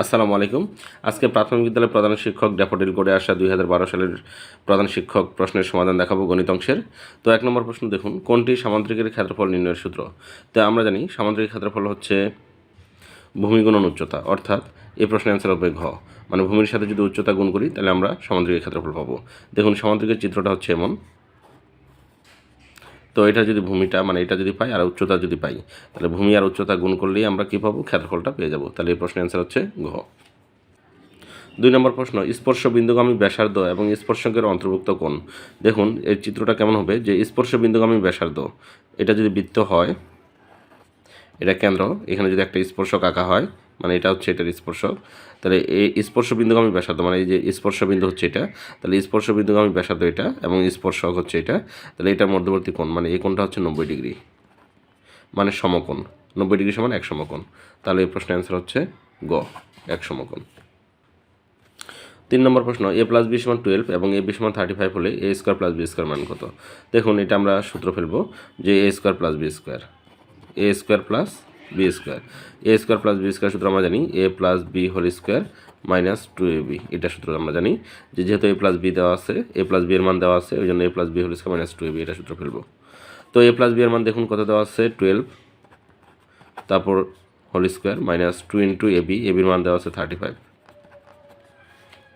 আসসালামু আলাইকুম। আজকে প্রাথমিক বিদ্যালয়ের প্রধান শিক্ষক ড্যাফোডিল করে আসা দুই হাজার বারো সালের প্রধান শিক্ষক প্রশ্নের সমাধান দেখাবো গণিত অংশের। তো এক নম্বর প্রশ্ন দেখুন, কোনটি সামান্তরিকের ক্ষেত্রফল নির্ণয়ের সূত্র? তো আমরা জানি সামান্তরিক ক্ষেত্রফল হচ্ছে ভূমি গুণন উচ্চতা, অর্থাৎ এই প্রশ্নের অ্যান্সার হবে ঘ। মানে ভূমির সাথে যদি উচ্চতা গুণ করি, তাহলে আমরা সামান্তরিকের ক্ষেত্রফল পাবো। দেখুন, সামান্তরিকের চিত্রটা হচ্ছে এমন। তো এটা যদি ভূমিটা মানে এটা যদি পাই আর উচ্চতা যদি পাই, তাহলে ভূমি আর উচ্চতা গুণ করলেই আমরা কী পাবো? ক্ষেত্রফলটা পেয়ে যাব। তাহলে এই প্রশ্নের অ্যান্সার হচ্ছে ঘ। দুই নম্বর প্রশ্ন স্পর্শ বিন্দুগামী ব্যাসার্ধ এবং স্পর্শকের অন্তর্ভুক্ত কোণ। দেখুন এর চিত্রটা কেমন হবে? যে স্পর্শ বিন্দুগামী ব্যাসার্ধ, এটা যদি বৃত্ত হয়, এটা কেন্দ্র, এখানে যদি একটা স্পর্শক আঁকা হয় মানে এটা হচ্ছে এটার স্পর্শক। তাহলে এই স্পর্শ বিন্দুগামী ব্যাসার্ধ মানে এই যে স্পর্শ বিন্দু হচ্ছে এটা, তাহলে স্পর্শ বিন্দুগামী ব্যাসার্ধ এটা এবং স্পর্শক হচ্ছে এটা, তাহলে এটার মধ্যবর্তী কোণ মানে এই কোণটা হচ্ছে নব্বই ডিগ্রি। মানে সমকোণ, নব্বই ডিগ্রি সমান এক সমকোণ। তাহলে এই প্রশ্নের অ্যান্সার হচ্ছে গ, এক সমকোণ। তিন নম্বর প্রশ্ন, এ প্লাস বি সমান টুয়েলভ এবং এ বি সমান থার্টি ফাইভ হলে A square plus B square মান কত? দেখুন, এটা আমরা সূত্র ফেলব যে A square plus B square A square plus B square A square plus B square সূত্র আমরা জানি A plus B whole square minus two A B এটা সূত্র আমরা জানি। যে যেহেতু এ প্লাস বি দেওয়া আছে এ প্লাস বি এর মান দেওয়া আছে ওই জন্য A plus B whole square minus two A B এটা সূত্র ফেলব। তো এ প্লাস বি এর মান দেখুন কত দেওয়া আছে টুয়েলভ তারপর whole square minus two into A B A বির মান দেওয়া আছে থার্টি ফাইভ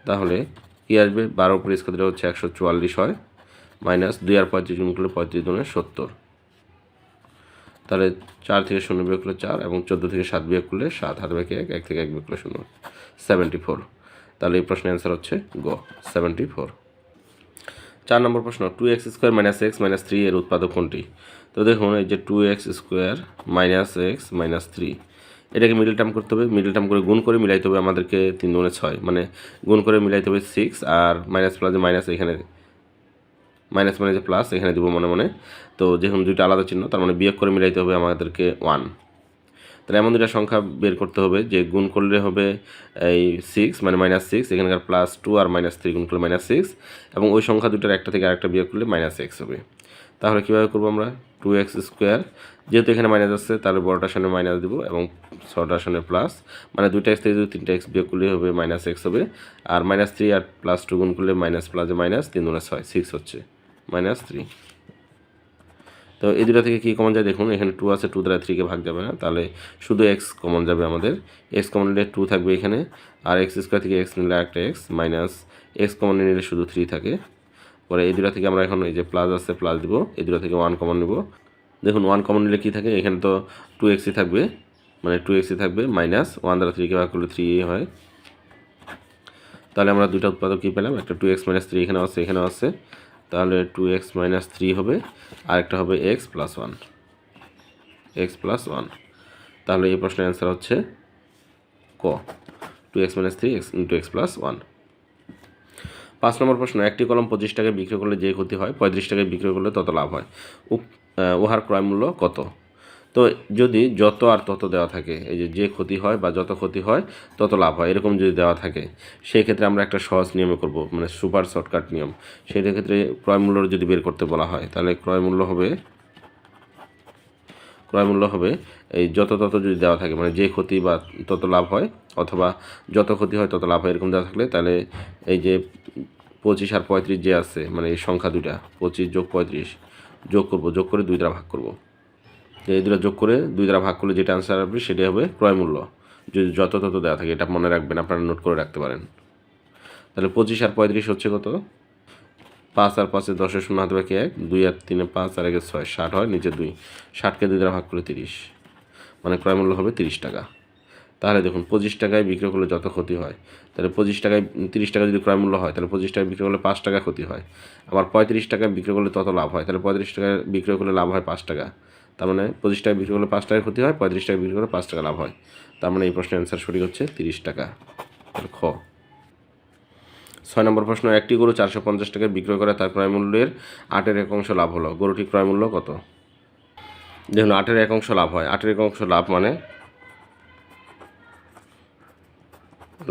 তাহলে কী আসবে? বারো দিলে হচ্ছে একশো চুয়াল্লিশ হয় মাইনাস দুই আর পঁয়ত্রিশ গুণ করলে পঁয়ত্রিশ দুনে সত্তর। তাহলে চার থেকে শূন্য বিয়োগ করলে চার এবং চোদ্দ থেকে সাত বিয়োগ করলে সাত, হাত ব্যাকে এক এক থেকে এক বিয়োগ করলে শূন্য। সেভেন্টি ফোর তাহলে এই প্রশ্নের অ্যান্সার হচ্ছে গ সেভেন্টি ফোর চার নম্বর প্রশ্ন two X square minus X minus three এর উৎপাদক কোনটি? তো দেখুন, এই যে two X square minus X minus three এটাকে মিডল টার্ম করতে হবে। মিডল টার্ম করে গুণ করে মিলাইতে হবে আমাদেরকে তিন দুগুণে ছয়। মানে গুণ করে মিলাইতে হবে সিক্স আর মাইনাস প্লাসে মাইনাস এখানে মাইনাস যে প্লাস এখানে দিব মনে মনে। তো যেহেতু দুইটা আলাদা চিহ্ন, তার মানে বিয়োগ করে মিলাইতে হবে আমাদেরকে ওয়ান তাহলে এমন দুটা সংখ্যা বের করতে হবে যে গুণ করলে হবে এই সিক্স মানে মাইনাস সিক্স এখানকার প্লাস টু আর মাইনাস থ্রি গুণ করলে মাইনাস সিক্স এবং ওই সংখ্যা দুটার একটা থেকে আরেকটা বিয়োগ করলে মাইনাস এক্স হবে। তাহলে কীভাবে করব আমরা? টু এক্স স্কোয়ার যেহেতু এখানে মাইনাস আসছে তাহলে বড়টার সামনে মাইনাস দিব এবং ছোটার সামনে প্লাস মানে দুইটা এক্স থেকে যদি তিনটা এক্স বিয়োগ করলে হবে মাইনাস এক্স হবে, আর মাইনাস থ্রি আর প্লাস টু গুণ করলে মাইনাস প্লাসে মাইনাস তিন দুনে ছয় সিক্স হচ্ছে। মাইনাস থ্রি তো এই দুটা থেকে কী কমন যায়? দেখুন, এখানে টু আছে টু দ্বারা থ্রিকে ভাগ যাবে না। তাহলে শুধু এক্স কমন যাবে আমাদের। এক্স কমন নিলে টু থাকবে এখানে, আর এক্স স্কোয়ার থেকে এক্স নিলে একটা এক্স মাইনাস এক্স কমন নিলে শুধু থ্রি থাকে। পরে এই দুটা থেকে আমরা এখন এই যে প্লাস আছে প্লাস দিব। এই দুটা থেকে ওয়ান কমন নিব। দেখুন ওয়ান কমন নিলে কী থাকে? এখানে তো টু এক্সই থাকবে। মানে টু এক্সই থাকবে মাইনাস ওয়ান দ্বারা থ্রিকে ভাগ করলে থ্রি হয়। তাহলে আমরা দুটা উৎপাদক কী পেলাম? একটা টু এক্স মাইনাস থ্রি এখানেও আছে এখানেও আছে। তাহলে টু এক্স মাইনাস থ্রি হবে, আরেকটা হবে X plus one X plus one তাহলে এই প্রশ্নের অ্যান্সার হচ্ছে ক। Two X minus three X into X plus one পাঁচ নম্বর প্রশ্ন, একটি কলম পঁচিশ টাকায় বিক্রি করলে যে ক্ষতি হয়, পঁয়ত্রিশ টাকায় বিক্রি করলে তত লাভ হয়। উহার ক্রয় মূল্য কত? তো যদি যত আর তত দেওয়া থাকে, এই যে যে ক্ষতি হয় বা যত ক্ষতি হয়, তত লাভ হয়, এরকম যদি দেওয়া থাকে সেই ক্ষেত্রে আমরা একটা সহজ নিয়মে করব মানে সুপার শর্টকাট নিয়ম। সেই ক্ষেত্রে ক্রয় মূল্য যদি বের করতে বলা হয়, তাহলে ক্রয় মূল্য হবে, ক্রয় মূল্য হবে এই যত তত যদি দেওয়া থাকে মানে যে ক্ষতি বা তত লাভ হয়, অথবা যত ক্ষতি হয় তত লাভ হয়, এরকম দেওয়া থাকলে, তাহলে এই যে পঁচিশ আর পঁয়ত্রিশ যে আছে মানে এই সংখ্যা দুইটা, পঁচিশ যোগ পঁয়ত্রিশ যোগ করব, যোগ করে দুই দ্বারা ভাগ করব। এই দুটা যোগ করে দুই দ্বারা ভাগ করলে যেটা আনসার আসবে সেটাই হবে ক্রয় মূল্য যদি যত তত দেওয়া থাকে, এটা মনে রাখবেন, আপনারা নোট করে রাখতে পারেন। তাহলে পঁচিশ আর পঁয়ত্রিশ হচ্ছে কত? পাঁচ আর পাঁচে দশের শূন্য হাতে বাকি এক? দুই আর তিনে পাঁচ, আর একে ছয়, ষাট হয়, নিচে দুই। ষাটকে দুই দ্বারা ভাগ করলে তিরিশ। মানে ক্রয় মূল্য হবে তিরিশ টাকা। তাহলে দেখুন, পঁচিশ টাকায় বিক্রি করলে যত ক্ষতি হয়, তাহলে পঁচিশ টাকায়, তিরিশ টাকা যদি ক্রয় মূল্য হয়, তাহলে পঁচিশ টাকায় বিক্রি করলে পাঁচ টাকা ক্ষতি হয়। আবার পঁয়ত্রিশ টাকায় বিক্রি করলে তত লাভ হয়, তাহলে পঁয়ত্রিশ টাকায় বিক্রি করলে লাভ হয় পাঁচ টাকা। তার মানে পঁচিশ টাকা বিক্রি করলে পাঁচ টাকা ক্ষতি হয়, পঁয়ত্রিশ টাকা বিক্রি করলে পাঁচ টাকা লাভ হয়। তার মানে এই প্রশ্নের অ্যান্সার সঠিক হচ্ছে তিরিশ টাকা। খ। ছয় নম্বর প্রশ্ন, একটি গরু চারশো পঞ্চাশ টাকায় বিক্রয় করে তার ক্রয় মূল্যের আটের এক অংশ লাভ হলো। গরুটি ক্রয় মূল্য কত? দেখুন, আটের এক অংশ লাভ হয়। আটের এক অংশ লাভ মানে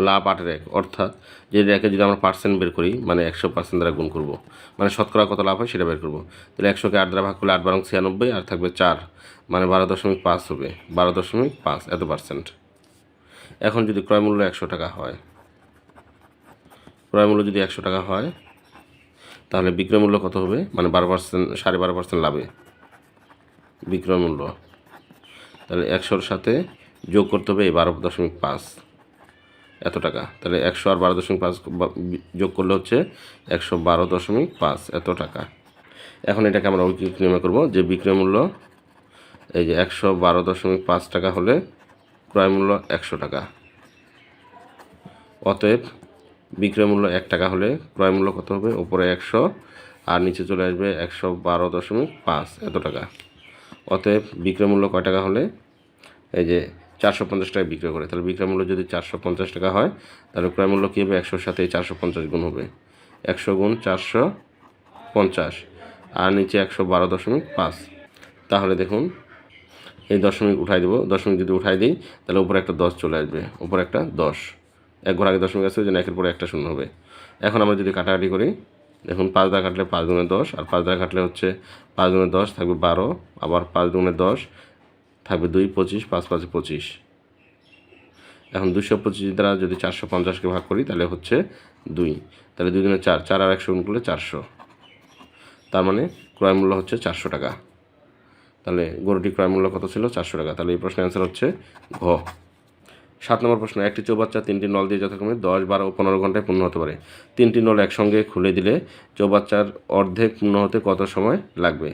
লাভ আটের এক অর্থাৎ যে একে যদি আমরা পার্সেন্ট বের করি মানে একশো পার্সেন্ট দ্বারা গুণ করব মানে শতকরা কত লাভ হয় সেটা বের করব। তাহলে একশোকে আট দ্বারা ভাগ করলে আট বারং ছিয়ানব্বই, আর থাকবে চার মানে বারো দশমিক পাঁচ হবে, বারো দশমিক পাঁচ, এত পার্সেন্ট এখন যদি ক্রয় মূল্য একশো টাকা হয়, ক্রয় মূল্য যদি একশো টাকা হয়, তাহলে বিক্রয় মূল্য কত হবে? মানে বারো পার্সেন্ট সাড়ে বারো পার্সেন্ট লাভে বিক্রয় মূল্য। তাহলে একশোর সাথে যোগ করতে হবে এই বারো দশমিক পাঁচ। এত টাকা। তাহলে একশো আর বারো দশমিক পাঁচ যোগ করলে হচ্ছে একশো বারো দশমিক পাঁচ, এত টাকা। এখন এটাকে আমরা নিয়মে করব যে বিক্রয় মূল্য, এই যে একশো বারো দশমিক পাঁচ টাকা হলে ক্রয় মূল্য একশো টাকা। অতএব বিক্রয় মূল্য এক টাকা হলে ক্রয় মূল্য কত হবে? ওপরে একশো, আর নিচে চলে আসবে একশো বারো দশমিক পাঁচ, এত টাকা। অতএব বিক্রয় মূল্য কয় টাকা হলে? এই যে চারশো পঞ্চাশ টাকা বিক্রয় করে। তাহলে বিক্রয় মূল্য যদি চারশো পঞ্চাশ টাকা হয়, তাহলে ক্রয় মূল্য কী হবে? একশোর সাথে চারশো পঞ্চাশ গুণ হবে। একশো গুণ চারশো পঞ্চাশ। আর নিচে একশো বারো দশমিক পাঁচ। তাহলে দেখুন, এই দশমিক উঠাই দেবো। দশমিক যদি উঠাই দিই, তাহলে উপরে একটা দশ চলে আসবে। উপরে একটা দশ। এক ঘর আগে দশমিক আছে যেন একের পরে একটা শূন্য হবে। এখন আমরা যদি কাটাকাটি করি, দেখুন পাঁচ দ্বারা কাটলে পাঁচ দুগুণে দশ, আর পাঁচ দ্বারা কাটলে হচ্ছে পাঁচ দুগুণে দশ থাকবে বারো, আবার পাঁচ দুগুণে দশ থাকবে দুই পঁচিশ, পাঁচ পাঁচে পঁচিশ। এখন দুশো পঁচিশ দ্বারা যদি চারশো পঞ্চাশকে ভাগ করি, তাহলে হচ্ছে দুই। তাহলে দুই দিনে চার চার আর একশো গুণ করলে চারশো। তার মানে ক্রয় মূল্য হচ্ছে চারশো টাকা। তাহলে গরুটি ক্রয় মূল্য কত ছিল? চারশো টাকা। তাহলে এই প্রশ্নের অ্যান্সার হচ্ছে ঘ। সাত নম্বর প্রশ্ন, একটি চৌবাচ্চা তিনটি নল দিয়ে যথাক্রমে দশ, বারো পনেরো ঘন্টায় পূর্ণ হতে পারে। তিনটি নল একসঙ্গে খুলে দিলে চৌবাচ্চার অর্ধেক পূর্ণ হতে কত সময় লাগবে?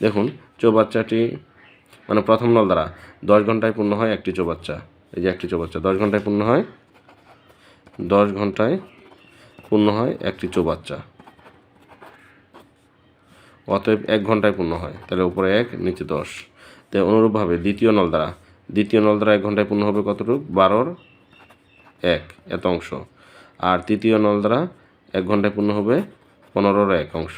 দেখুন, চৌবাচ্চাটি মানে প্রথম নল দ্বারা, দশ ঘন্টায় পূর্ণ হয় একটি চৌবাচ্চা। এই যে একটি চৌবাচ্চা, দশ ঘন্টায় পূর্ণ হয়, দশ ঘন্টায় পূর্ণ হয় একটি চৌবাচ্চা। অতএব এক ঘন্টায় পূর্ণ হয়, তাহলে উপরে এক, নিচে দশ। তো অনুরূপভাবে দ্বিতীয় নল দ্বারা, দ্বিতীয় নল দ্বারা এক ঘন্টায় পূর্ণ হবে কতটুকু? বারোর এক, এত অংশ। আর তৃতীয় নল দ্বারা এক ঘন্টায় পূর্ণ হবে পনেরোর এক অংশ।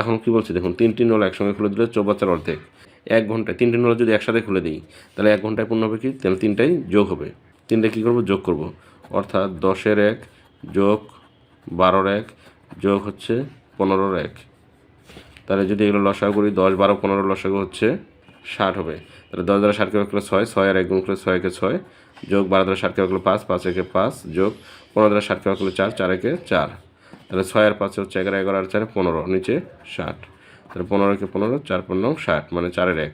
এখন কি বলছি? দেখুন, তিনটি নল একসঙ্গে খুলে দিলে চৌবাচ্চার অর্ধেক। এক ঘন্টায়, তিনটে নল যদি একসাথে খুলে দিই, তাহলে এক ঘন্টায় পূর্ণ হবে কি? তাহলে তিনটাই যোগ হবে। তিনটা কী করব? যোগ করব। অর্থাৎ দশের এক যোগ বারোর এক যোগ হচ্ছে পনেরোর এক। তাহলে যদি এগুলো লসাগু করি, দশ বারো পনেরো লসাগু হচ্ছে ষাট হবে। তাহলে দশ দ্বারা ষাটকে করলে ছয় ছয় আর এক গুণ করলে ছয় একে ছয় যোগ বারো দ্বারা ষাটকে করলে পাঁচ পাঁচ একে পাঁচ যোগ পনেরো দ্বারা ষাটকে করলে চার চার একে চার। তাহলে ছয় আর পাঁচ হচ্ছে এগারো এগারো আর চারে পনেরো, নিচে ষাট। তাহলে পনেরো একে পনেরো, চার পনেরো ষাট মানে চারের এক।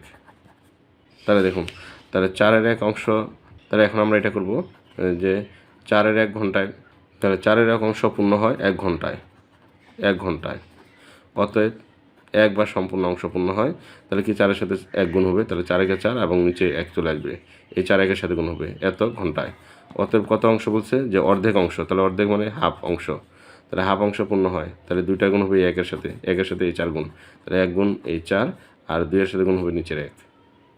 তাহলে দেখুন, তাহলে চারের এক অংশ, তাহলে এখন আমরা এটা করব যে চারের এক ঘন্টায়, তাহলে চারের এক অংশ পূর্ণ হয় এক ঘন্টায় এক ঘন্টায়। অতএব এক বা সম্পূর্ণ অংশ পূর্ণ হয়, তাহলে কি চারের সাথে এক গুণ হবে? তাহলে চার একে চার এবং নিচে এক চলে আসবে। এই চার একের সাথে গুণ হবে এত ঘন্টায়। অতএব কত অংশ বলছে? যে অর্ধেক অংশ, তাহলে অর্ধেক মানে হাফ অংশ। তাহলে হাফ অংশ পূর্ণ হয়। তাহলে দুইটা গুণ হবে একের সাথে। একের সাথে এই চার গুণ। তাহলে এক গুণ এই চার আর দুইয়ের সাথে গুণ হবে নিচের এক।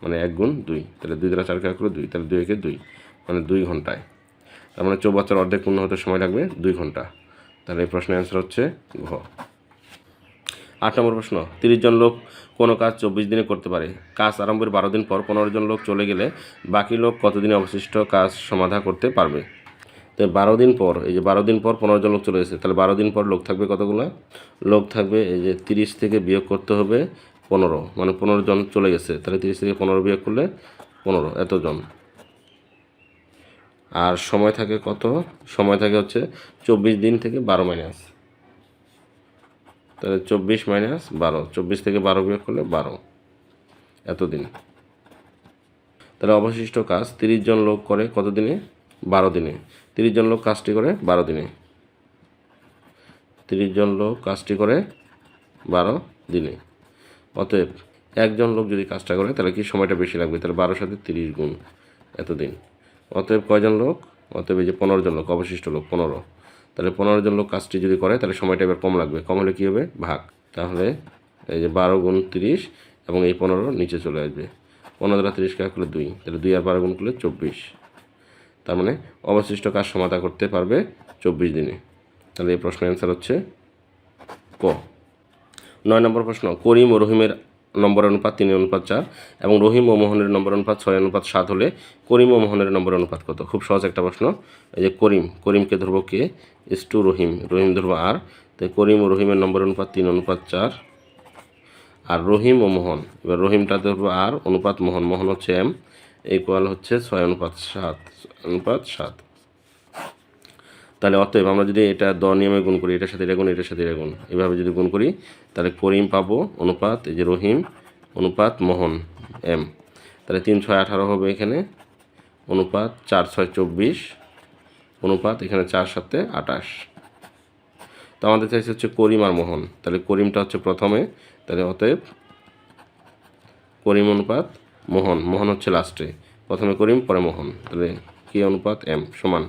মানে এক গুণ দুই। তাহলে দুই দ্বারা চার কাজ করে দুই। তাহলে দুই একে দুই। মানে দুই ঘন্টায়। তার মানে চৌবাচ্চার অর্ধেক পূর্ণ হতে সময় লাগবে দুই ঘণ্টা। তাহলে এই প্রশ্নের অ্যান্সার হচ্ছে ঘ। আট নম্বর প্রশ্ন। তিরিশ জন লোক কোনো কাজ চব্বিশ দিনে করতে পারে। কাজ আরম্ভের বারো দিন পর পনেরো জন লোক চলে গেলে বাকি লোক কতদিনে অবশিষ্ট কাজ সমাধা করতে পারবে? তো বারো দিন পর, এই যে বারো দিন পর পনেরো জন লোক চলে গেছে তাহলে বারো দিন পর লোক থাকবে কতগুলো? লোক থাকবে এই যে তিরিশ থেকে বিয়োগ করতে হবে পনেরো। মানে পনেরো জন চলে গেছে। তাহলে তিরিশ থেকে পনেরো বিয়োগ করলে পনেরো এতজন আর সময় থাকে কত? সময় থাকে হচ্ছে চব্বিশ দিন থেকে বারো মাইনাস তাহলে চব্বিশ মাইনাস বারো। চব্বিশ থেকে বারো বিয়োগ করলে বারো। এতদিন তাহলে অবশিষ্ট কাজ, তিরিশ জন লোক করে কত দিনে? বারো দিনে। তিরিশ জন লোক কাজটি করে বারো দিনে। তিরিশ জন লোক কাজটি করে বারো দিনে। অতএব একজন লোক যদি কাজটা করে, তাহলে কি সময়টা বেশি লাগবে? তাহলে বারোর সাথে তিরিশ গুণ এতদিন। অতএব কয়জন লোক? অতএব এই যে পনেরো জন লোক, অবশিষ্ট লোক, পনেরো। তাহলে পনেরো জন লোক কাজটি যদি করে, তাহলে সময়টা এবার কম লাগবে। কম হলে কী হবে? ভাগ। তাহলে এই যে বারো গুণ তিরিশ এবং এই পনেরো নিচে চলে আসবে। পনেরো দ্বারা তিরিশ কাজ করলে দুই। তাহলে দুই আর বারো গুণ করলে চব্বিশ। তার মানে অবশিষ্ট কাজ সমাধা করতে পারবে চব্বিশ দিনে। তাহলে এই প্রশ্নের অ্যান্সার হচ্ছে ক। নয় নম্বর প্রশ্ন, করিম ও রহিমের নম্বর অনুপাত তিন অনুপাত চার এবং রহিম ও মোহনের নম্বর অনুপাত ছয় অনুপাত সাত হলে করিম ও মোহনের নম্বর অনুপাত কত? খুব সহজ একটা প্রশ্ন। এই যে করিম, করিমকে ধরবো কে? ইস টু রহিম রহিম ধরবো আর তাই করিম ও রহিমের নম্বর অনুপাত তিন, অনুপাত চার। আর রহিম ও মোহন, এবার রহিমটা ধরবো আর অনুপাত মোহন মোহন হচ্ছে এম ইকুয়াল হচ্ছে ছয় অনুপাত সাত অনুপাত সাত। তাহলে অতএব আমরা যদি এটা দ নিয়মে গুণ করি, এটার সাথে এটা এটার সাথে এটা এভাবে যদি গুণ করি, তাহলে করিম পাবো অনুপাত, এই যে রহিম, অনুপাত মোহন, এম। তাহলে তিন ছয় আঠারো হবে এখানে, অনুপাত চার ছয় চব্বিশ, অনুপাত এখানে চার সাথে আটাশ তো আমাদের চাইছে হচ্ছে করিম আর মোহন, তাহলে করিমটা হচ্ছে প্রথমে, তাহলে অতএব করিম অনুপাত মোহন মোহন হচ্ছে লাস্টে প্রথমে করিম, পরে মোহন। তাহলে কি অনুপাত? এম সমান।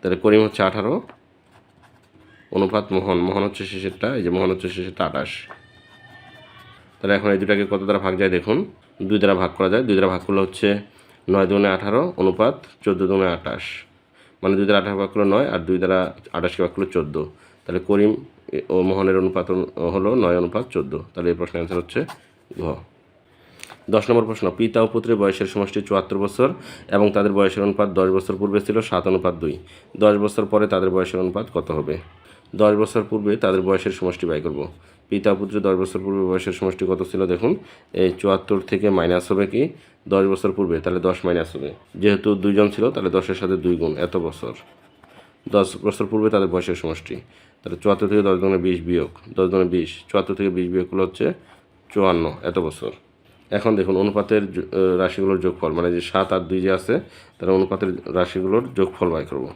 তাহলে করিম হচ্ছে আঠারো, অনুপাত মোহন। মোহন হচ্ছে শেষেরটা, এই যে মোহন হচ্ছে শেষেরটা আঠাশ। তাহলে এখন এই দুটাকে কত দ্বারা ভাগ যায় দেখুন? দুই দ্বারা ভাগ করা যায়। দুই দ্বারা ভাগ করলে হচ্ছে নয় দুগুণে আঠারো, অনুপাত চোদ্দ দুগুণে আঠাশ। মানে দুই দ্বারা আঠারো ভাগ করলে নয় আর দুই দ্বারা আঠাশকে ভাগ করলে চোদ্দ। তাহলে করিম ও মোহনের অনুপাত হলো নয় অনুপাত চোদ্দ। তাহলে এই প্রশ্নের অ্যান্সার হচ্ছে ঘ। দশ নম্বর প্রশ্ন, পিতা ও পুত্রের বয়সের সমষ্টি চুয়াত্তর বছর এবং তাদের বয়সের অনুপাত দশ বছর পূর্বে ছিল সাত, অনুপাত দুই। দশ বছর পরে তাদের বয়সের অনুপাত কত হবে? দশ বছর পূর্বে তাদের বয়সের সমষ্টি ব্যয় করব। পিতা ও পুত্রের দশ বছর পূর্বে বয়সের সমষ্টি কত ছিল দেখুন? এই চুয়াত্তর থেকে মাইনাস হবে কি? দশ বছর পূর্বে, তাহলে দশ মাইনাস হবে। যেহেতু দুইজন ছিল, তাহলে দশের সাথে দুই গুণ, এত বছর। দশ বছর পূর্বে তাদের বয়সের সমষ্টি, তাহলে চুয়াত্তর থেকে দশ গুণে বিশ বিয়োগ, দশ গুণে বিশ, চুয়াত্তর থেকে বিশ বিয়োগ হচ্ছে চুয়ান্ন, এত বছর। এখন দেখুন অনুপাতের রাশিগুলোর যোগফল মানে যে সাত আর দুই যে আছে, তাহলে অনুপাতের রাশিগুলোর যোগফল বাই করব।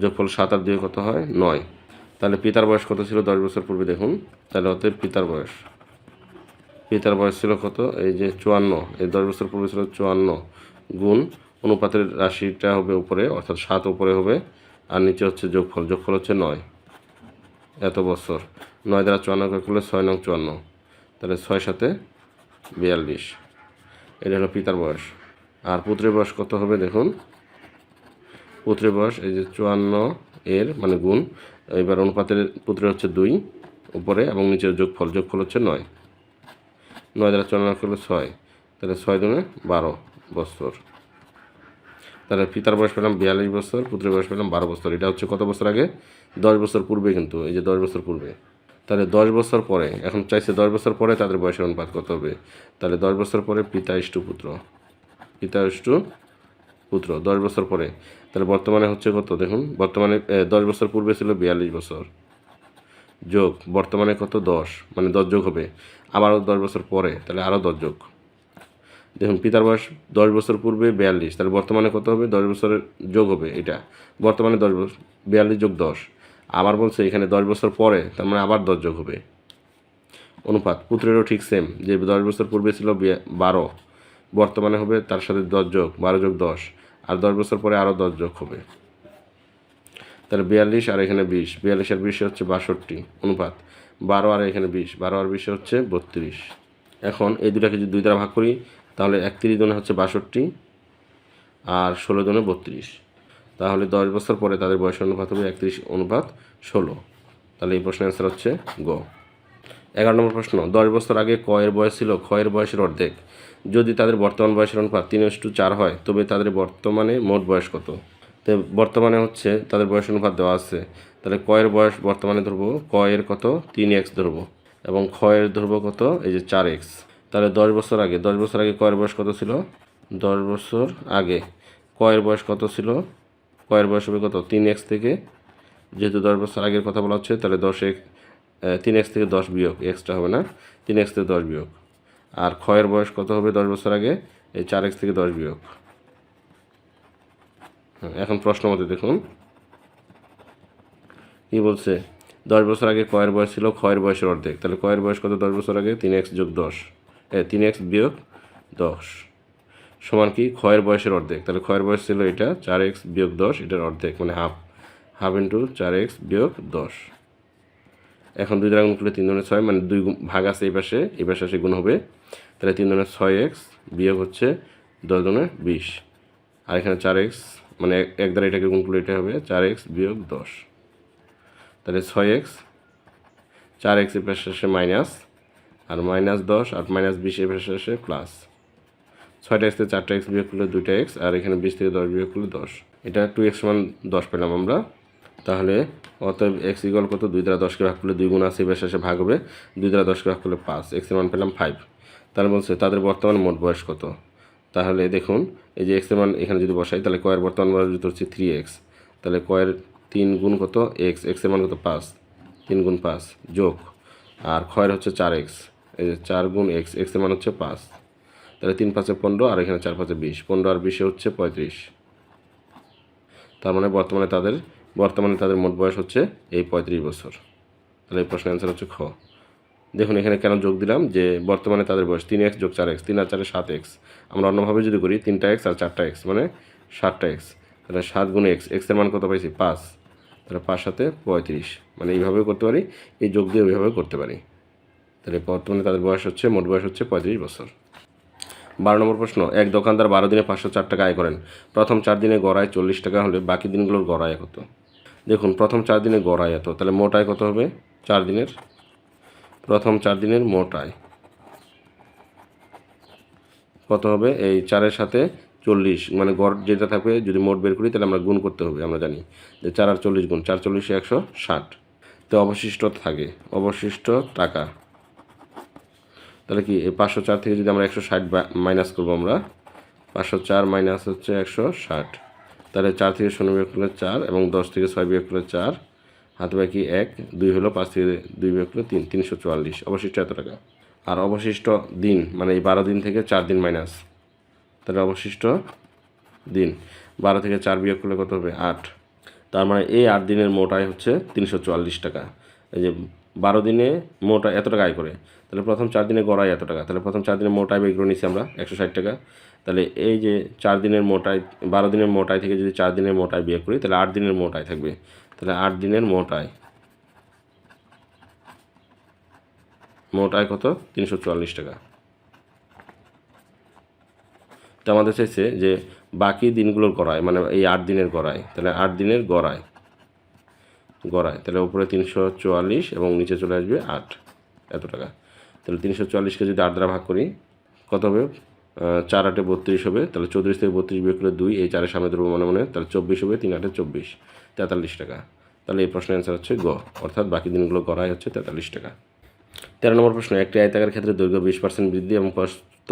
যোগফল সাত আর দুই কত হয়? নয়। তাহলে পিতার বয়স কত ছিল দশ বছর পূর্বে দেখুন? তাহলে অতএব পিতার বয়স। পিতার বয়স ছিল কত? এই যে চুয়ান্ন। এই দশ বছর পূর্বে ছিল চুয়ান্ন গুণ অনুপাতের রাশিটা হবে উপরে, অর্থাৎ সাত উপরে হবে, আর নিচে হচ্ছে যোগফল। যোগফল হচ্ছে নয়। এত বছর। নয় দ্বারা চুয়ান্ন করলে ছয় নং চুয়ান্ন। তাহলে ছয় সাথে বিয়াল্লিশ। এটা হলো পিতার বয়স। আর পুত্রের বয়স কত হবে দেখুন? পুত্রের বয়স এই যে চুয়ান্ন এর মানে গুণ। এবার অনুপাতের পুত্রের হচ্ছে দুই উপরে এবং নিচের যোগফল যোগফল হচ্ছে নয়। নয় দ্বারা চুয়ান্ন করলে ছয়। তাহলে ছয় দুনে বারো বছর। তাহলে পিতার বয়স পেলাম বিয়াল্লিশ বছর, পুত্রের বয়স পেলাম বারো বছর। এটা হচ্ছে কত বছর আগে? দশ বছর পূর্বে কিন্তু, এই যে দশ বছর পূর্বে। তাহলে দশ বছর পরে, এখন চাইছে দশ বছর পরে তাদের বয়সের অনুপাত কত হবে? তাহলে দশ বছর পরে পিতা ইষ্টু পুত্র। পিতা ইষ্টু পুত্র, দশ বছর পরে। তাহলে বর্তমানে হচ্ছে কত? দেখুন, বর্তমানে দশ বছর পূর্বে ছিল বিয়াল্লিশ বছর। যোগ, বর্তমানে কত? দশ মানে দশ যোগ হবে। আবারও দশ বছর পরে, তাহলে আরও দশ যোগ। দেখুন, পিতার বয়স দশ বছর পূর্বে বিয়াল্লিশ, তাহলে বর্তমানে কত হবে? দশ বছরের যোগ হবে এটা। বর্তমানে দশ বছর বিয়াল্লিশ যোগ দশ। আবার বলছে, এখানে দশ বছর পরে, তার মানে আবার দশ যোগ হবে। অনুপাত, পুত্রেরও ঠিক সেম যে দশ বছর পূর্বে ছিল বারো, বর্তমানে হবে তার সাথে দশ যোগ, বারো যোগ দশ, আর দশ বছর পরে আরও দশ যোগ হবে। তাহলে বিয়াল্লিশ আর এখানে বিশ, বিয়াল্লিশ আর বিশে হচ্ছে বাষট্টি, অনুপাত, বারো আর এখানে বিশ, বারো আর বিশে হচ্ছে বত্রিশ। এখন এই দুটাকে যদি দুই দ্বারা ভাগ করি, তাহলে একত্রিশ জনে হচ্ছে বাষট্টি, আর ষোলো জনে বত্রিশ। তাহলে দশ বছর পরে তাদের বয়সের অনুপাত হবে একত্রিশ, অনুপাত ষোলো। তাহলে এই প্রশ্নের অ্যান্সার হচ্ছে গ। এগারো নম্বর প্রশ্ন, দশ বছর আগে ক এর বয়স ছিল? এর বয়সের অর্ধেক। যদি তাদের বর্তমান বয়সের অনুপাত তিন টু চার হয়, তবে তাদের বর্তমানে মোট বয়স কত? তো বর্তমানে হচ্ছে তাদের বয়স অনুপাত দেওয়া আছে। তাহলে ক এর বয়স বর্তমানে ধরবো, ক এর কত? তিন এক্স ধরবো। এবং খ এর ধরবো কত? এই যে চার এক্স। তাহলে দশ বছর আগে, দশ বছর আগে ক এর বয়স কত ছিল? দশ বছর আগে। ক এর বয়স কত ছিল? ক এর বয়স হবে কত? তিন এক্স থেকে যেহেতু দশ বছর আগের কথা বলা হচ্ছে, তাহলে দশ এক তিন এক্স থেকে দশ বিয়োগ এক্সটা হবে না, তিন এক্স থেকে দশ বিয়োগ। আর ক্ষয়ের বয়স কত হবে দশ বছর আগে? এই চার এক্স থেকে দশ বিয়োগ। এখন প্রশ্ন মতে দেখুন। কি বলছে? দশ বছর আগে কয়ের বয়স ছিল, ক্ষয়ের বয়সের অর্ধেক। তাহলে কয়ের বয়স কত দশ বছর আগে? তিন এক্স যোগ দশ। তিন এক্স বিয়োগ দশ। সমান কি? ক্ষয়ের বয়সের অর্ধেক। তাহলে ক্ষয়ের বয়স ছিল এটা চার এক্স বিয়োগ দশ, এটার অর্ধেক মানে হাফ হাফ ইন্টু চার এক্স বিয়োগ দশ। এখন দুই দ্বারা গুণ করলে তিন ধরনের ছয় মানে দুই ভাগ আছে এই পাশে এই পাশে আসে গুণ হবে। তাহলে তিন ধরনের ছয় এক্স বিয়োগ হচ্ছে দশ ধরনের বিশ। আর এখানে চার এক্স মানে এক- দ্বারা এটাকে গুণ করলে এটা হবে চার এক্স বিয়োগ দশ। তাহলে ছয় এক্স, চার এক্সের পাশে আসে মাইনাস, আর মাইনাস দশ, আর মাইনাস বিশ এর পাশে আসে প্লাস। ছয়টা এক্স থেকে চারটা এক্স বিয়োগ করলে দুইটা এক্স আর এখানে বিশ থেকে দশ বিয়োগ করলে দশ। এটা টু এক্স সমান দশ পেলাম আমরা। তাহলে অতএব এক্স ইকুয়াল কত? দুই দ্বারা দশকে ভাগ করলে দুই গুণ আছে বেশ শেষে ভাগ হবে। দুই দ্বারা দশকে ভাগ করলে পাঁচ। এক্সের মান পেলাম ফাইভ তাহলে বলছে তাদের বর্তমান মোট বয়স কত? তাহলে দেখুন, এই যে এক্সের মান এখানে যদি বসাই, তাহলে কয়ের বর্তমান মান যদি হচ্ছে থ্রি এক্স তাহলে কয়ের তিন গুণ কত? এক্স এক্সের মান কত? পাঁচ। তিন গুণ পাঁচ যোগ। আর ক্ষয়ের হচ্ছে চার এক্স এই যে চার গুণ এক্স এক্সের মান হচ্ছে পাঁচ। তাহলে তিন পাঁচে পনেরো আর এখানে চার পাঁচে বিশ। পনেরো আর বিশে হচ্ছে পঁয়ত্রিশ। তার মানে বর্তমানে তাদের বর্তমানে তাদের মোট বয়স হচ্ছে এই পঁয়ত্রিশ বছর। তাহলে এই প্রশ্নের অ্যান্সার হচ্ছে খ। দেখুন, এখানে কেন যোগ দিলাম? যে বর্তমানে তাদের বয়স তিন এক্স যোগ চার এক্স, তিন আর চারে সাত এক্স। আমরা অন্যভাবে যদি করি, তিনটা এক্স আর চারটা এক্স মানে সাতটা এক্স। তাহলে সাত গুণ এক্স এক্সের মান কত পাইছি? পাঁচ। তাহলে পাঁচ সাথে পঁয়ত্রিশ। মানে এইভাবেও করতে পারি, এই যোগ দিয়ে ওইভাবেও করতে পারি। তাহলে বর্তমানে তাদের বয়স হচ্ছে, মোট বয়স হচ্ছে পঁয়ত্রিশ বছর। বারো নম্বর প্রশ্ন, এক দোকানদার বারো দিনে পাঁচশো চার টাকা আয় করেন। প্রথম চার দিনে গড়ায় চল্লিশ টাকা হলে বাকি দিনগুলোর গড়ায় কত? দেখুন, প্রথম চার দিনে গড়ায় এত, তাহলে মোট আয় কত হবে? চার দিনের। প্রথম চার দিনের মোট আয়। কত হবে? এই চারের সাথে চল্লিশ মানে গড় যেটা থাকবে, যদি মোট বের করি, তাহলে আমরা গুণ করতে হবে, আমরা জানি। যে চার আর চল্লিশ গুণ, চার চল্লিশে একশো ষাট। তো অবশিষ্ট থাকে, অবশিষ্ট টাকা। তাহলে কি, এই পাঁচশো চার থেকে যদি আমরা একশো ষাট মাইনাস করব আমরা, পাঁচশো চার মাইনাস হচ্ছে একশো ষাট। তাহলে চার থেকে শূন্য বিয়োগ করলে চার এবং দশ থেকে ছয় বিয়োগ করলে চার, হাতে বাকি এক, দুই হলো পাঁচ থেকে দুই বিয়োগ করলে তিন, তিনশো চুয়াল্লিশ। অবশিষ্ট এত টাকা। আর অবশিষ্ট দিন মানে এই বারো দিন থেকে চার দিন মাইনাস তাহলে অবশিষ্ট দিন, বারো থেকে চার বিয়োগ করলে কত হবে? আট। তার মানে এই আট দিনের মোট আয় হচ্ছে তিনশো চুয়াল্লিশ টাকা। এই যে বারো দিনে মোট এত টাকা আয় করে। তাহলে প্রথম চার দিনে গড়ায় এত টাকা। তাহলে প্রথম চার দিনের মোট আয় বের করে নিচ্ছি আমরা, একশো ষাট টাকা। তাহলে এই যে চার দিনের মোট আয় বারো দিনের মোট আয় থেকে যদি চার দিনের মোট বিয়ে করি, তাহলে আট দিনের মোট আয় থাকবে। তাহলে আট দিনের মোট আয় মোট আয় কত? তিনশো চুয়াল্লিশ টাকা। তো আমাদের চাইছে যে বাকি দিনগুলোর গড়ায় মানে এই আট দিনের গড়ায় তাহলে আট দিনের গড়ায় গড়ায় তাহলে উপরে তিনশো চুয়াল্লিশ এবং নিচে চলে আসবে আট, এত টাকা। তাহলে তিনশো চুয়াল্লিশকে যদি আট দ্বারা ভাগ করি। কত হবে? চার আটে বত্রিশ হবে। তাহলে চৌত্রিশ থেকে বত্রিশ বিয়োগ করে দুই, এই চারের সামনে ধরবো মনে মনে। তাহলে চব্বিশ হবে, তিন আটে চব্বিশ। তেতাল্লিশ টাকা। তাহলে এই প্রশ্নের অ্যান্সার হচ্ছে গ। অর্থাৎ বাকি দিনগুলো গড়ায় হচ্ছে তেতাল্লিশ টাকা। তেরো নম্বর প্রশ্ন, একটি আয়তাকার ক্ষেত্রে দৈর্ঘ্য বিশ পার্সেন্ট বৃদ্ধি এবং প্রস্থ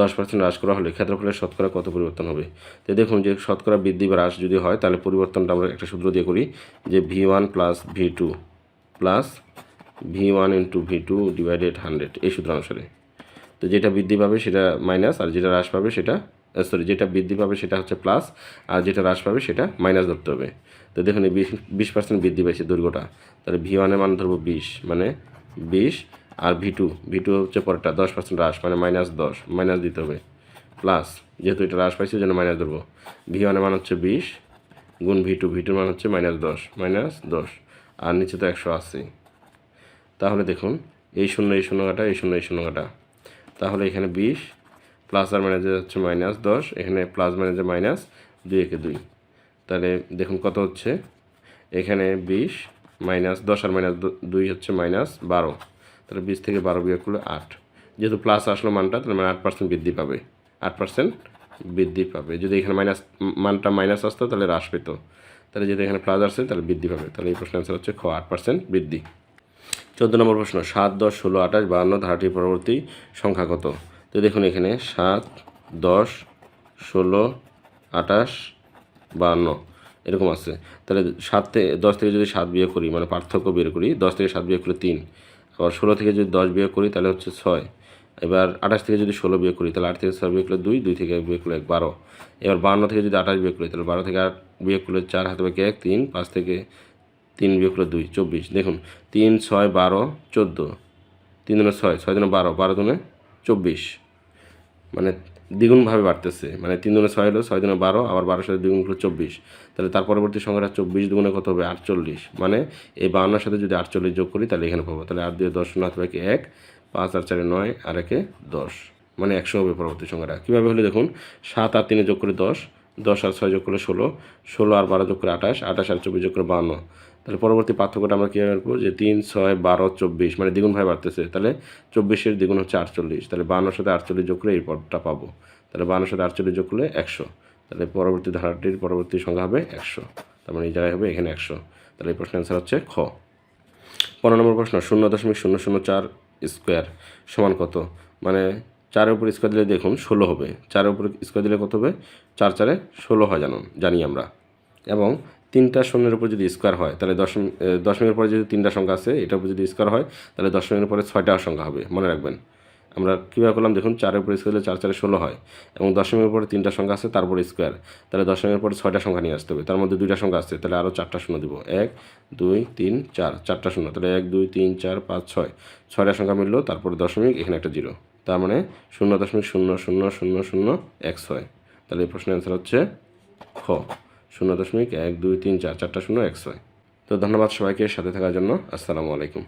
দশ পার্সেন্ট হ্রাস করা হলে ক্ষেত্রফলের শতকরা কত পরিবর্তন হবে? তো দেখুন যে শতকরা বৃদ্ধি বা হ্রাস যদি হয়, তাহলে পরিবর্তনটা আমরা একটা সূত্র দিয়ে করি যে V one plus V two plus V one into V two divided hundred এই সূত্র অনুসারে। তো যেটা বৃদ্ধি পাবে সেটা মাইনাস আর যেটা হ্রাস পাবে সেটা সরি যেটা বৃদ্ধি পাবে সেটা হচ্ছে প্লাস আর যেটা হ্রাস পাবে সেটা মাইনাস ধরতে হবে। তো দেখুন এই বিশ বিশ পার্সেন্ট বৃদ্ধি পাইছে দুর্গটা। তাহলে ভি ওয়ানের মান ধরবো বিশ মানে বিশ, আর ভি টু ভি টু হচ্ছে পরেরটা, দশ পার্সেন্ট হ্রাস মানে মাইনাস দশ মাইনাস দিতে হবে। প্লাস যেহেতু এটা হ্রাস পাইছে জন্য মাইনাস ধরবো। ভি ওয়ানের মান হচ্ছে বিশ, গুণ ভি টু ভি টুর মান হচ্ছে মাইনাস দশ মাইনাস দশ, আর নিচে তো একশো আশি। তাহলে দেখুন, এই শূন্য এই শূন্য কাটা এই শূন্য এই শূন্য কাটা তাহলে এখানে বিশ প্লাস আর মাইনাসে হচ্ছে মাইনাস দশ, এখানে প্লাস মাইনাসে মাইনাস দুই, একে দুই। তাহলে দেখুন কত হচ্ছে? এখানে বিশ মাইনাস দশ আর মাইনাস দুই হচ্ছে মাইনাস বারো। তাহলে বিশ থেকে বারো বিয়োগ করলে আট। যেহেতু প্লাস আসলো মানটা, তাহলে মানে আট পার্সেন্ট বৃদ্ধি পাবে। আট পার্সেন্ট বৃদ্ধি পাবে। যদি এখানে মাইনাস মানটা মাইনাস আসতো, তাহলে হ্রাস পেতো। তাহলে যদি এখানে প্লাস আসছে তাহলে বৃদ্ধি পাবে। তাহলে এই প্রশ্নের অ্যান্সার হচ্ছে খ, আট পার্সেন্ট বৃদ্ধি। চোদ্দ নম্বর প্রশ্ন, সাত, দশ, ষোলো, আঠাশ, বাহান্ন ধারাটির পরবর্তী সংখ্যা কত? তো দেখুন এখানে, সাত, দশ, ষোলো, আঠাশ, বাহান্ন, এরকম আছে। তাহলে সাত থেকে দশ থেকে যদি সাত বিয়োগ করি মানে পার্থক্য বের করি, দশ থেকে সাত বিয়োগ করলে তিন, আবার ষোলো থেকে যদি দশ বিয়োগ করি, তাহলে হচ্ছে ছয়, এবার আঠাশ থেকে যদি ষোলো বিয়োগ করি, তাহলে আট থেকে ছয় বিয়োগ করলে দুই দুই থেকে এক বিয়োগ করলে এক, বারো, এবার বান্ন থেকে যদি আঠাশ বিয়োগ করি, তাহলে বারো থেকে আট বিয়োগ করলে চার, হাতে বাকি এক, তিন, পাঁচ থেকে তিন বিয়োগ করলে দুই, চব্বিশ। দেখুন, তিন, ছয়, বারো, চোদ্দ। তিন দিনে ছয় ছয় দিনে বারো বারো দিনে চব্বিশ। মানে দ্বিগুণভাবে বাড়তেছে। মানে তিন দিনে ছয় হলো ছয় দিনে বারো, আবার বারোর সাথে দ্বিগুণ হলো চব্বিশ। তাহলে তার পরবর্তী সংখ্যাটা চব্বিশ দুগুণে কত হবে? আটচল্লিশ। মানে এই বাউন্নের সাথে যদি আটচল্লিশ যোগ করি, তাহলে এখানে পাবো। তাহলে আট দিয়ে দশ শূন্য হাতে বাকি এক, পাঁচ আর চারে নয়, আর একে দশ। মানে একশো হবে পরবর্তী সংখ্যাটা। কীভাবে হলে দেখুন, সাত আর তিনে যোগ করে দশ দশ আর ছয় যোগ করে ষোলো ষোলো আর বারো যোগ করে আঠাশ আঠাশ আর চব্বিশ যোগ করে বান্ন তাহলে পরবর্তী পার্থক্যটা আমরা কীভাবে রাখব যে তিন, ছয়, বারো, চব্বিশ মানে দ্বিগুণভাবে বাড়তেছে। তাহলে চব্বিশের দ্বিগুণ হচ্ছে আটচল্লিশ। তাহলে বান্নর সাথে আটচল্লিশ যোগ করে এই পদটা পাবো। তাহলে বান্নর সাথে আটচল্লিশ যোগ করলে একশো। তাহলে পরবর্তী ধারাটির পরবর্তী সংখ্যা হবে একশো। তার মানে এই জায়গায় হবে এখানে একশো। তাহলে এই প্রশ্নের অ্যান্সার হচ্ছে খ। পনেরো নম্বর প্রশ্ন, শূন্য দশমিক শূন্য শূন্য চার স্কোয়ার সমান কত? মানে চারের উপর স্কোয়ার দিলে দেখুন ষোলো হবে। চারের উপর স্কোয়ার দিলে কত হবে? চার চারে ষোলো হয় জানুন, জানি আমরা। এবং তিনটা শূন্যের উপর যদি স্কোয়ার হয় তাহলে দশমিক এ, দশমিকের পরে যদি তিনটা সংখ্যা আছে এটার উপর যদি স্কোয়ার হয় তাহলে দশমিকের পরে ছয়টা সংখ্যা হবে। মনে রাখবেন। আমরা কীভাবে করলাম? দেখুন চারের উপর স্কোয়ার চার চারে ষোলো হয় এবং দশমিকের পরে তিনটা সংখ্যা আছে তারপর স্কোয়ার তাহলে দশমিকের পরে ছয়টা সংখ্যা নিয়ে আসতে হবে। তার মধ্যে দুইটা সংখ্যা আছে তাহলে আরও চারটা শূন্য দিব। এক দুই তিন চার চারটা শূন্য। তাহলে এক দুই তিন চার পাঁচ ছয়। ছয়টা সংখ্যা মিললো তারপরে দশমিক এখানে একটা জিরো। তার মানে শূন্য দশমিক শূন্য শূন্য শূন্য শূন্য এক ছয়। তাহলে এই প্রশ্নের অ্যান্সার হচ্ছে খ। শূন্য দশমিক এক দুই তিন চার চারটা শূন্য এক ছয়। তো ধন্যবাদ সবাইকে সাথে থাকার জন্য। আসসালামু আলাইকুম।